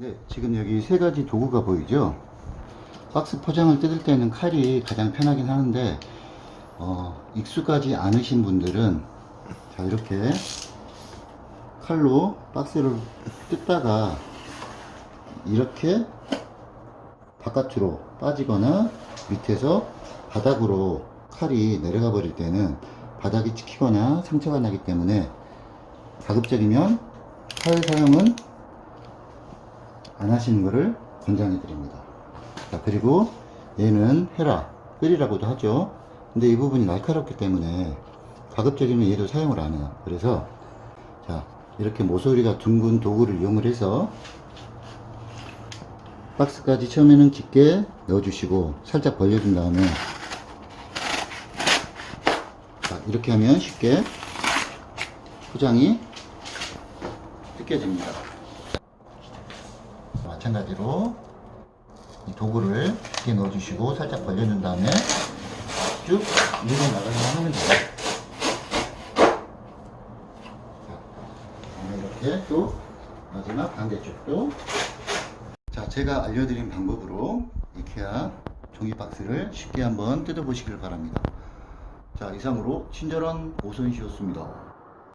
네, 지금 여기 세 가지 도구가 보이죠? 박스 포장을 뜯을 때는 칼이 가장 편하긴 하는데, 어, 익숙하지 않으신 분들은, 자, 이렇게 칼로 박스를 뜯다가, 이렇게 바깥으로 빠지거나 밑에서 바닥으로 칼이 내려가 버릴 때는 바닥이 찍히거나 상처가 나기 때문에 가급적이면 칼 사용은 안 하시는 것을 권장해 드립니다. 자, 그리고 얘는 헤라, 끓이라고도 하죠. 근데 이 부분이 날카롭기 때문에 가급적이면 얘도 사용을 안 해요. 그래서 자, 이렇게 모서리가 둥근 도구를 이용을 해서 박스까지 처음에는 깊게 넣어주시고 살짝 벌려준 다음에 자, 이렇게 하면 쉽게 포장이 뜯겨집니다. 마찬가지로 이 도구를 깊게 넣어주시고 살짝 벌려준 다음에 쭉 밀어 나가기만 하면 돼요. 이렇게 또 마지막 반대쪽도 자, 제가 알려드린 방법으로 이케아 종이 박스를 쉽게 한번 뜯어보시길 바랍니다. 자, 이상으로 친절한 오선시였습니다.